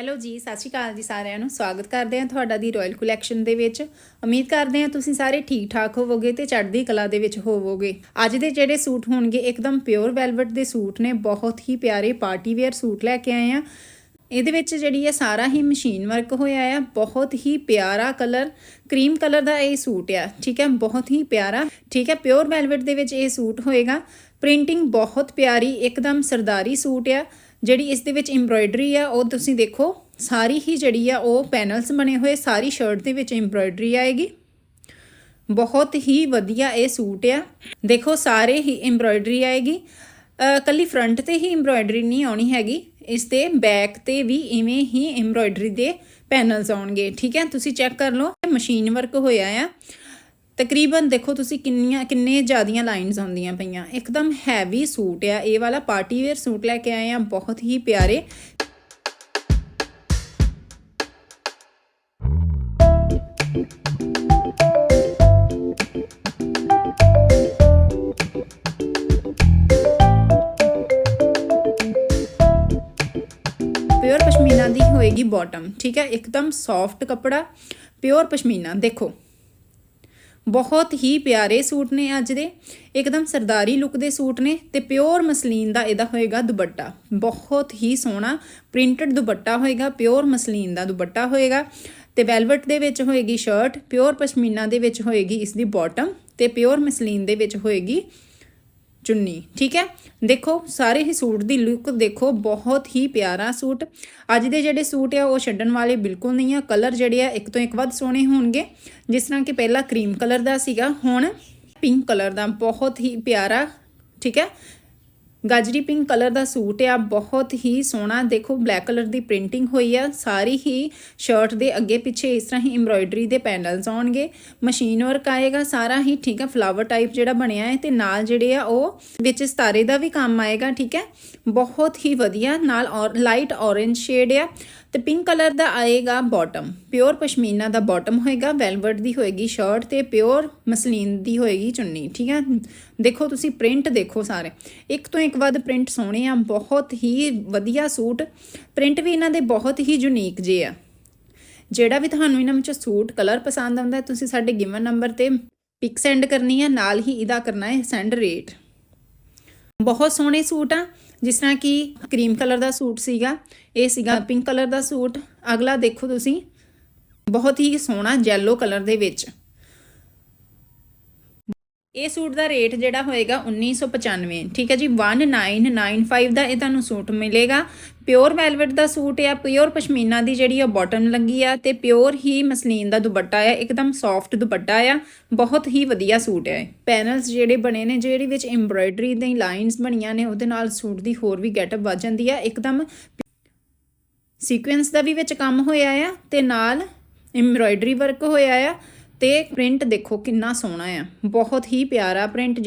Hello ਜੀ, ਸਤਿ ਸ਼੍ਰੀ ਅਕਾਲ ਜੀ ਸਾਰਿਆਂ ਨੂੰ। ਸਵਾਗਤ ਕਰਦੇ ਹਾਂ ਤੁਹਾਡਾ ਦੀ ਰਾਇਲ ਕਲੈਕਸ਼ਨ ਦੇ ਵਿੱਚ। ਉਮੀਦ ਕਰਦੇ ਹਾਂ ਤੁਸੀਂ ਸਾਰੇ ਠੀਕ ਠਾਕ ਹੋਵੋਗੇ ਤੇ ਚੜ੍ਹਦੀ ਕਲਾ ਦੇ ਵਿੱਚ ਹੋਵੋਗੇ। ਅੱਜ ਦੇ ਜਿਹੜੇ ਸੂਟ ਹੋਣਗੇ, ਇੱਕਦਮ ਪਿਓਰ ਵੈਲਵਟ ਦੇ ਸੂਟ ਨੇ। ਬਹੁਤ ਹੀ ਪਿਆਰੇ ਪਾਰਟੀ ਵੇਅਰ ਸੂਟ ਲੈ ਕੇ ਆਏ ਆ ਇਹਦੇ ਵਿੱਚ ਜਿਹੜੀ ਹੈ ਸਾਰਾ ਹੀ ਮਸ਼ੀਨ ਵਰਕ ਹੋਇਆ ਆ। ਬਹੁਤ ਹੀ ਪਿਆਰਾ ਕਲਰ ਕਰੀਮ ਕਲਰ ਦਾ ਇਹ ਸੂਟ ਆ। ਠੀਕ ਹੈ, ਬਹੁਤ ਹੀ ਪਿਆਰਾ। ਠੀਕ ਹੈ ਪਿਓਰ ਵੈਲਵਟ ਦੇ ਵਿੱਚ ਇਹ ਸੂਟ ਹੋਏਗਾ। ਪ੍ਰਿੰਟਿੰਗ ਬਹੁਤ ਪਿਆਰੀ, ਇੱਕਦਮ ਸਰਦਾਰੀ ਸੂਟ ਆ। ਜਿਹੜੀ ਇਸ ਦੇ ਵਿੱਚ ਐਮਬ੍ਰਾਇਡਰੀ ਆ, ਉਹ ਤੁਸੀਂ ਦੇਖੋ, ਸਾਰੀ ਹੀ ਜਿਹੜੀ ਆ, ਉਹ ਪੈਨਲਸ ਬਣੇ ਹੋਏ, ਸਾਰੀ ਸ਼ਰਟ ਦੇ ਵਿੱਚ ਐਮਬ੍ਰਾਇਡਰੀ ਆਏਗੀ। ਬਹੁਤ ਹੀ ਵਧੀਆ ਇਹ ਸੂਟ ਆ। ਦੇਖੋ, ਸਾਰੇ ਹੀ ਐਮਬ੍ਰਾਇਡਰੀ ਆਏਗੀ। ਅਹ ਕੱਲੀ ਫਰੰਟ ਤੇ ਹੀ ਐਮਬ੍ਰਾਇਡਰੀ ਨਹੀਂ ਆਉਣੀ ਹੈਗੀ। ਇਸ ਤੇ ਬੈਕ ਤੇ ਵੀ ਇਵੇਂ ਹੀ ਐਮਬ੍ਰਾਇਡਰੀ ਦੇ ਪੈਨਲਸ ਆਉਣਗੇ। ਠੀਕ ਹੈ, ਤੁਸੀਂ ਚੈੱਕ ਕਰ ਲਓ ਮਸ਼ੀਨ ਵਰਕ ਹੋਇਆ ਆ। ਤਕਰੀਬਨ ਦੇਖੋ ਤੁਸੀਂ ਕਿੰਨੀਆਂ, ਕਿੰਨੇ ਜ਼ਿਆਦੀਆਂ ਲਾਈਨਸ ਆਉਂਦੀਆਂ ਪਈਆਂ। ਇੱਕਦਮ ਹੈਵੀ ਸੂਟ ਆ। ਇਹ ਵਾਲਾ ਪਾਰਟੀ ਵੇਅਰ ਸੂਟ ਲੈ ਕੇ ਆਏ ਆ। ਬਹੁਤ ਹੀ ਪਿਆਰੇ। ਪਿਓਰ ਪਸ਼ਮੀਨਾ ਦੀ ਹੋਏਗੀ ਬਾਟਮ ਠੀਕ ਹੈ? ਇੱਕਦਮ ਸੌਫਟ ਕਪੜਾ। ਪਿਓਰ ਪਸ਼ਮੀਨਾ ਦੇਖੋ। ਬਹੁਤ ਹੀ ਪਿਆਰੇ ਸੂਟ ਨੇ ਅੱਜ ਦੇ। ਇੱਕਦਮ ਸਰਦਾਰੀ ਲੁੱਕ ਦੇ ਸੂਟ ਨੇ ਤੇ ਪਿਓਰ ਮਸਲੀਨ ਦਾ ਇਹਦਾ ਹੋਏਗਾ ਦੁਪੱਟਾ। ਬਹੁਤ ਹੀ ਸੋਹਣਾ ਪ੍ਰਿੰਟਡ ਦੁਪੱਟਾ ਹੋਏਗਾ ਪਿਓਰ ਮਸਲੀਨ ਦਾ ਦੁਪੱਟਾ ਹੋਏਗਾ। ਤੇ ਵੈਲਵਟ ਦੇ ਵਿੱਚ ਹੋਏਗੀ ਸ਼ਰਟ ਪਿਓਰ ਪਸ਼ਮੀਨਾ ਦੇ ਵਿੱਚ ਹੋਏਗੀ ਇਸ ਦੀ ਬਾਟਮ ਤੇ ਪਿਓਰ ਮਸਲੀਨ ਦੇ ਵਿੱਚ ਹੋਏਗੀ ਚੁੰਨੀ, ਠੀਕ ਹੈ? ਦੇਖੋ, ਸਾਰੇ ਹੀ ਸੂਟ ਦੀ ਲੁੱਕ ਦੇਖੋ, ਬਹੁਤ ਹੀ ਪਿਆਰਾ ਸੂਟ। ਅੱਜ ਦੇ ਜਿਹੜੇ ਸੂਟ ਆ, ਉਹ ਛੱਡਣ ਵਾਲੇ ਬਿਲਕੁਲ ਨਹੀਂ ਆ। ਕਲਰ ਜਿਹੜੇ ਆ, ਇੱਕ ਤੋਂ ਇੱਕ ਵੱਧ ਸੋਹਣੇ ਹੋਣਗੇ। ਜਿਸ ਤਰ੍ਹਾਂ ਕਿ ਪਹਿਲਾਂ ਕਰੀਮ ਕਲਰ ਦਾ ਸੀਗਾ, ਹੁਣ ਪਿੰਕ ਕਲਰ ਦਾ, ਬਹੁਤ ਹੀ ਪਿਆਰਾ, ਠੀਕ ਹੈ? ਗਾਜਰੀ ਪਿੰਕ ਕਲਰ ਦਾ ਸੂਟ ਆ, ਬਹੁਤ ਹੀ ਸੋਹਣਾ। ਦੇਖੋ ਬਲੈਕ ਕਲਰ ਦੀ ਪ੍ਰਿੰਟਿੰਗ ਹੋਈ ਆ। ਸਾਰੀ ਹੀ ਸ਼ਰਟ ਦੇ ਅੱਗੇ ਪਿੱਛੇ ਇਸ ਤਰ੍ਹਾਂ ਹੀ ਐਮਬ੍ਰਾਇਡਰੀ ਦੇ ਪੈਨਲਸ ਆਉਣਗੇ। ਮਸ਼ੀਨ ਵਰਕ ਆਏਗਾ, ਸਾਰਾ ਹੀ, ਠੀਕ ਆ ਫਲਾਵਰ ਟਾਈਪ ਜਿਹੜਾ ਬਣਿਆ ਹੈ ਤੇ ਨਾਲ ਜਿਹੜੇ ਆ ਉਹ ਵਿੱਚ ਸਤਾਰੇ ਦਾ ਵੀ ਕੰਮ ਆਏਗਾ, ਠੀਕ ਹੈ? ਬਹੁਤ ਹੀ ਵਧੀਆ, ਨਾਲ ਔਰ ਲਾਈਟ ਔਰੇਂਜ ਸ਼ੇਡ ਆ ਤੇ ਪਿੰਕ ਕਲਰ ਦਾ ਆਏਗਾ ਬਾਟਮ ਪਿਓਰ ਪਸ਼ਮੀਨਾ ਦਾ ਬਾਟਮ ਹੋਏਗਾ ਵੈਲਵਟ ਦੀ ਹੋਏਗੀ ਸ਼ਰਟ ਤੇ ਪਿਓਰ ਮਸਲੀਨ ਦੀ ਹੋਏਗੀ ਚੁੰਨੀ, ਠੀਕ ਹੈ ਦੇਖੋ ਤੁਸੀਂ ਪ੍ਰਿੰਟ ਦੇਖੋ ਸਾਰੇ। ਇੱਕ ਤੋਂ ਇੱਕ ਵੱਧ ਪ੍ਰਿੰਟ ਸੋਹਣੇ ਆ, ਬਹੁਤ ਹੀ ਵਧੀਆ ਸੂਟ। ਪ੍ਰਿੰਟ ਵੀ ਇਹਨਾਂ ਦੇ ਬਹੁਤ ਹੀ ਯੂਨੀਕ ਜੇ ਆ। ਜਿਹੜਾ ਵੀ ਤੁਹਾਨੂੰ ਇਹਨਾਂ ਵਿੱਚੋਂ ਸੂਟ ਕਲਰ ਪਸੰਦ ਆਉਂਦਾ, ਤੁਸੀਂ ਸਾਡੇ ਗਿਵਨ ਨੰਬਰ ਤੇ ਪਿਕ ਸੈਂਡ ਕਰਨੀ ਹੈ ਨਾਲ ਹੀ ਇਹਦਾ ਕਰਨਾ ਹੈ ਸੈਂਡ ਰੇਟ ਬਹੁਤ ਸੋਹਣੇ ਸੂਟ ਆ। ਜਿਸ ਤਰ੍ਹਾਂ ਕਿ ਕਰੀਮ ਕਲਰ ਦਾ ਸੂਟ ਸੀਗਾ, ਇਹ ਸੀਗਾ ਪਿੰਕ ਕਲਰ ਦਾ ਸੂਟ। ਅਗਲਾ ਦੇਖੋ ਤੁਸੀਂ, ਬਹੁਤ ਹੀ ਸੋਹਣਾ ਜੈਲੋ ਕਲਰ ਦੇ ਵਿੱਚ। ਇਹ ਸੂਟ ਦਾ ਰੇਟ ਜਿਹੜਾ ਹੋਏਗਾ 1995 ਠੀਕ ਹੈ ਜੀ 1995 ਦਾ ਇਹ ਤੁਹਾਨੂੰ ਸੂਟ ਮਿਲੇਗਾ। ਪਿਓਰ ਵੈਲਵਟ ਦਾ ਸੂਟ ਆ ਪਿਓਰ ਪਸ਼ਮੀਨਾ ਦੀ ਜਿਹੜੀ ਆ ਬਾਟਮ ਲੱਗੀ ਆ ਤੇ ਪਿਓਰ ਹੀ ਮਸਲੀਨ ਦਾ ਦੁਪੱਟਾ ਆ, ਇੱਕਦਮ ਸੌਫਟ ਦੁਪੱਟਾ ਆ, ਬਹੁਤ ਹੀ ਵਧੀਆ ਸੂਟ ਆ ਪੈਨਲਸ ਜਿਹੜੇ ਬਣੇ ਨੇ, ਜਿਹੜੀ ਵਿੱਚ ਐਮਬ੍ਰਾਇਡਰੀ ਦੀਆਂ ਲਾਈਨਸ ਬਣੀਆਂ ਨੇ, ਉਹਦੇ ਨਾਲ ਸੂਟ ਦੀ ਹੋਰ ਵੀ ਗੈਟਅਪ ਵੱਜ ਜਾਂਦੀ ਆ, ਇੱਕਦਮ ਸੀਕੁਐਂਸ ਦਾ ਵੀ ਵਿੱਚ ਕੰਮ ਹੋਇਆ ਆ ਤੇ ਨਾਲ ਐਮਬ੍ਰਾਇਡਰੀ ਵਰਕ ਹੋਇਆ ਆ। ਤੇ ਪ੍ਰਿੰਟ ਦੇਖੋ ਕਿੰਨਾ ਸੋਹਣਾ ਆ। ਬਹੁਤ ਹੀ ਪਿਆਰਾ ਪ੍ਰਿੰਟ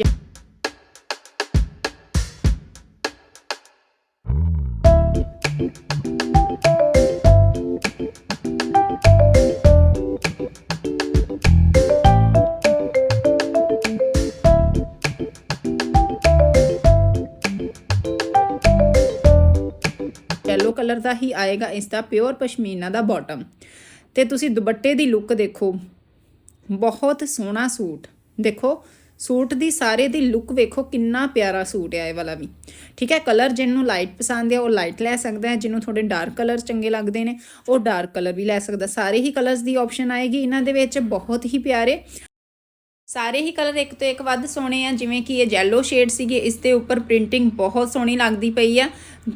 ਯੈਲੋ ਕਲਰ ਦਾ ਹੀ ਆਏਗਾ ਇਸ ਦਾ ਪਿਓਰ ਪਸ਼ਮੀਨਾ ਦਾ ਬਾਟਮ ਤੇ ਤੁਸੀਂ ਦੁਪੱਟੇ ਦੀ ਲੁੱਕ ਦੇਖੋ। ਬਹੁਤ ਸੋਹਣਾ ਸੂਟ। ਦੇਖੋ, ਸੂਟ ਦੀ ਸਾਰੇ ਦੀ ਲੁੱਕ ਵੇਖੋ, ਕਿੰਨਾ ਪਿਆਰਾ ਸੂਟ ਹੈ ਇਹ ਵਾਲਾ ਵੀ। ਠੀਕ ਹੈ ਕਲਰ ਜਿਹਨੂੰ ਲਾਈਟ ਪਸੰਦ ਹੈ ਉਹ ਲਾਈਟ ਲੈ ਸਕਦਾ ਹੈ, ਜਿਹਨੂੰ ਥੋੜੇ ਡਾਰਕ ਕਲਰ ਚੰਗੇ ਲੱਗਦੇ ਨੇ, ਉਹ ਡਾਰਕ ਕਲਰ ਵੀ ਲੈ ਸਕਦਾ। ਸਾਰੇ ਹੀ ਕਲਰਸ ਦੀ ਆਪਸ਼ਨ ਆਏਗੀ, ਇਹਨਾਂ ਦੇ ਵਿੱਚ ਬਹੁਤ ਹੀ ਪਿਆਰੇ। ਸਾਰੇ ਹੀ ਕਲਰ ਇੱਕ ਤੋਂ ਇੱਕ ਵੱਧ ਸੋਹਣੇ ਆ, ਜਿਵੇਂ ਕਿ ਇਹ ਜੈਲੋ ਸ਼ੇਡ ਸੀਗੇ, ਇਸ ਦੇ ਉੱਪਰ ਪ੍ਰਿੰਟਿੰਗ ਬਹੁਤ ਸੋਹਣੀ ਲੱਗਦੀ ਪਈ ਆ।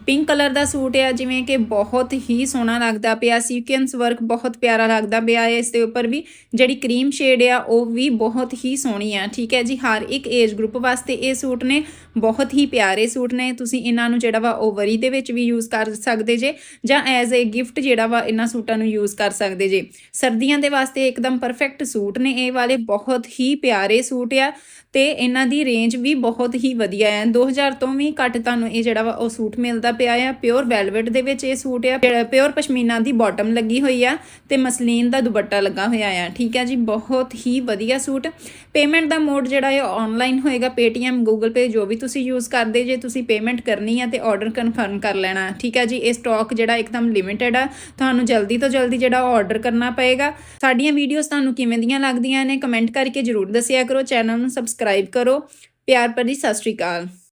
ਪਿੰਕ ਕਲਰ ਦਾ ਸੂਟ ਆ, ਜਿਵੇਂ ਕਿ ਬਹੁਤ ਹੀ ਸੋਹਣਾ ਲੱਗਦਾ ਪਿਆ ਸੀਕੁਐਂਸ ਵਰਕ ਬਹੁਤ ਪਿਆਰਾ ਲੱਗਦਾ ਪਿਆ ਹੈ ਇਸ ਦੇ ਉੱਪਰ ਵੀ ਜਿਹੜੀ ਕਰੀਮ ਸ਼ੇਡ ਆ, ਉਹ ਵੀ ਬਹੁਤ ਹੀ ਸੋਹਣੀ ਆ, ਠੀਕ ਹੈ ਜੀ? ਹਰ ਇੱਕ ਏਜ ਗਰੁੱਪ ਵਾਸਤੇ ਇਹ ਸੂਟ ਨੇ, ਬਹੁਤ ਹੀ ਪਿਆਰੇ ਸੂਟ ਨੇ, ਤੁਸੀਂ ਇਹਨਾਂ ਨੂੰ ਜਿਹੜਾ ਵਾ ਉਹ ਵਰੀ ਦੇ ਵਿੱਚ ਵੀ ਯੂਜ਼ ਕਰ ਸਕਦੇ ਜੇ, ਜਾਂ ਐਜ਼ ਅ ਗਿਫਟ ਜਿਹੜਾ ਵਾ ਇਹਨਾਂ ਸੂਟਾਂ ਨੂੰ ਯੂਜ਼ ਕਰ ਸਕਦੇ ਜੇ। ਸਰਦੀਆਂ ਦੇ ਵਾਸਤੇ ਇੱਕਦਮ ਪਰਫੈਕਟ ਸੂਟ ਨੇ, ਇਹ ਵਾਲੇ ਬਹੁਤ ਹੀ ਪਿਆਰੇ ਸੂਟ ਆ ਤੇ ਇਹਨਾਂ ਦੀ ਰੇਂਜ ਵੀ ਬਹੁਤ ਹੀ ਵਧੀਆ ਹੈ 2000 ਤੋਂ ਵੀ ਘੱਟ ਤੁਹਾਨੂੰ ਇਹ ਜਿਹੜਾ ਵਾ ਉਹ ਸੂਟ ਮਿਲਦਾ ਪਿਆ ਆ। ਪਿਓਰ ਵੈਲਵਟ ਦੇ ਵਿੱਚ ਇਹ ਸੂਟ ਆ। ਪਿਓਰ ਪਸ਼ਮੀਨਾ ਦੀ ਬਾਟਮ ਲੱਗੀ ਹੋਈ ਆ ਤੇ ਮਸਲੀਨ ਦਾ ਦੁਪੱਟਾ ਲੱਗਾ ਹੋਇਆ ਆ। ਠੀਕ ਆ ਜੀ, ਬਹੁਤ ਹੀ ਵਧੀਆ ਸੂਟ। ਪੇਮੈਂਟ ਦਾ ਮੋਡ ਜਿਹੜਾ ਹੈ ਆਨਲਾਈਨ ਹੋਏਗਾ। Paytm, Google Pay, ਜੋ ਵੀ ਤੁਸੀਂ ਯੂਜ਼ ਕਰਦੇ, ਜੇ ਤੁਸੀਂ ਪੇਮੈਂਟ ਕਰਨੀ ਆ ਤੇ ਆਰਡਰ ਕਨਫਰਮ ਕਰ ਲੈਣਾ। ਠੀਕ ਆ ਜੀ, ਇਹ ਸਟਾਕ ਜਿਹੜਾ ਇੱਕਦਮ ਲਿਮਿਟਿਡ ਆ। ਤੁਹਾਨੂੰ ਜਲਦੀ ਤੋਂ ਜਲਦੀ ਜਿਹੜਾ ਆਰਡਰ ਕਰਨਾ ਪਏਗਾ। ਸਾਡੀਆਂ ਵੀਡੀਓਜ਼ ਤੁਹਾਨੂੰ ਕਿਵੇਂ ਦੀਆਂ ਲੱਗਦੀਆਂ ਨੇ ਕਮੈਂਟ ਕਰਕੇ ਜ਼ਰੂਰ ਜਰੂਰ ਦੱਸਿਆ ਕਰੋ ਚੈਨਲ ਨੂੰ ਸਬਸਕ੍ਰਾਈਬ ਕਰੋ। ਪਿਆਰ ਭਰੀ ਸਤਿ ਸ਼੍ਰੀ ਅਕਾਲ।